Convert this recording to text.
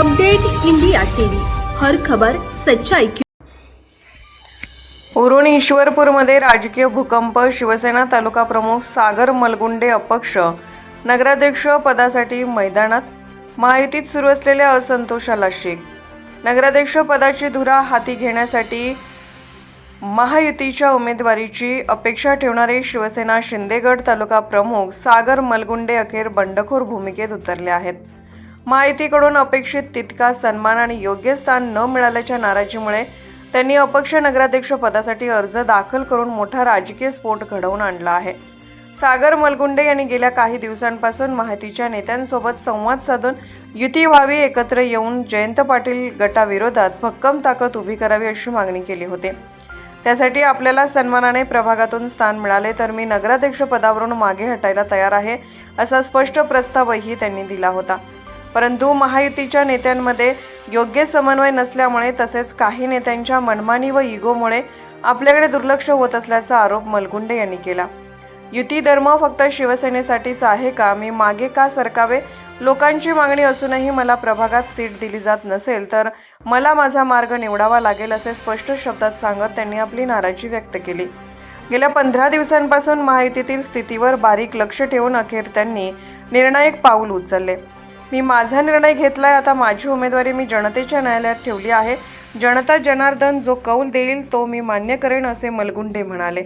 Update India TV. हर खबर सच्चाई की उरुण ईश्वरपूरमध्ये राजकीय भूकंप शिवसेना तालुका प्रमुख सागर मलगुंडे अपक्ष. नगराध्यक्ष पदासाठी मैदानात. महायुतीत सुरू असलेल्या असंतोषाला शेक. नगराध्यक्ष पदाची धुरा हाती घेण्यासाठी महायुतीच्या उमेदवारीची अपेक्षा ठेवणारे शिवसेना शिंदेगड तालुका प्रमुख सागर मलगुंडे अखेर बंडखोर भूमिकेत उतरले आहेत. माहितीकडून अपेक्षित तितका सन्मान आणि योग्य स्थान न मिळाल्याच्या नाराजीमुळे त्यांनी अपक्ष नगराध्यक्ष पदासाठी अर्ज दाखल करून मोठा राजकीय स्फोट घडवून आणला आहे. सागर मलगुंडे यांनी गेल्या काही दिवसांपासून माहितीच्या नेत्यांसोबत संवाद साधून युती व्हावी एकत्र येऊन जयंत पाटील गटाविरोधात भक्कम ताकद उभी करावी अशी मागणी केली होती. त्यासाठी आपल्याला सन्मानाने प्रभागातून स्थान मिळाले तर मी नगराध्यक्ष पदावरून मागे हटायला तयार आहे असा स्पष्ट प्रस्तावही त्यांनी दिला होता. परंतु महायुतीच्या नेत्यांमध्ये योग्य समन्वय नसल्यामुळे तसेच काही नेत्यांच्या मनमानी व इगोमुळे आपल्याकडे दुर्लक्ष होत असल्याचा आरोप मलगुंडे यांनी केला. युती धर्म फक्त शिवसेनेसाठीच आहे का? मी मागे का सरकावे? लोकांची मागणी असूनही मला प्रभागात सीट दिली जात नसेल तर मला माझा मार्ग निवडावा लागेल असे स्पष्ट शब्दात सांगत त्यांनी आपली नाराजी व्यक्त केली. गेल्या पंधरा दिवसांपासून महायुतीतील स्थितीवर बारीक लक्ष ठेवून अखेर त्यांनी निर्णायक पाऊल उचलले. मी माझा निर्णय घेतलाय. आता माझी उमेदवारी मी जनतेच्या न्यायालयात ठेवली आहे. जनता जनार्दन जो कौल देईल तो मी मान्य करेन असे मलगुंडे म्हणाले.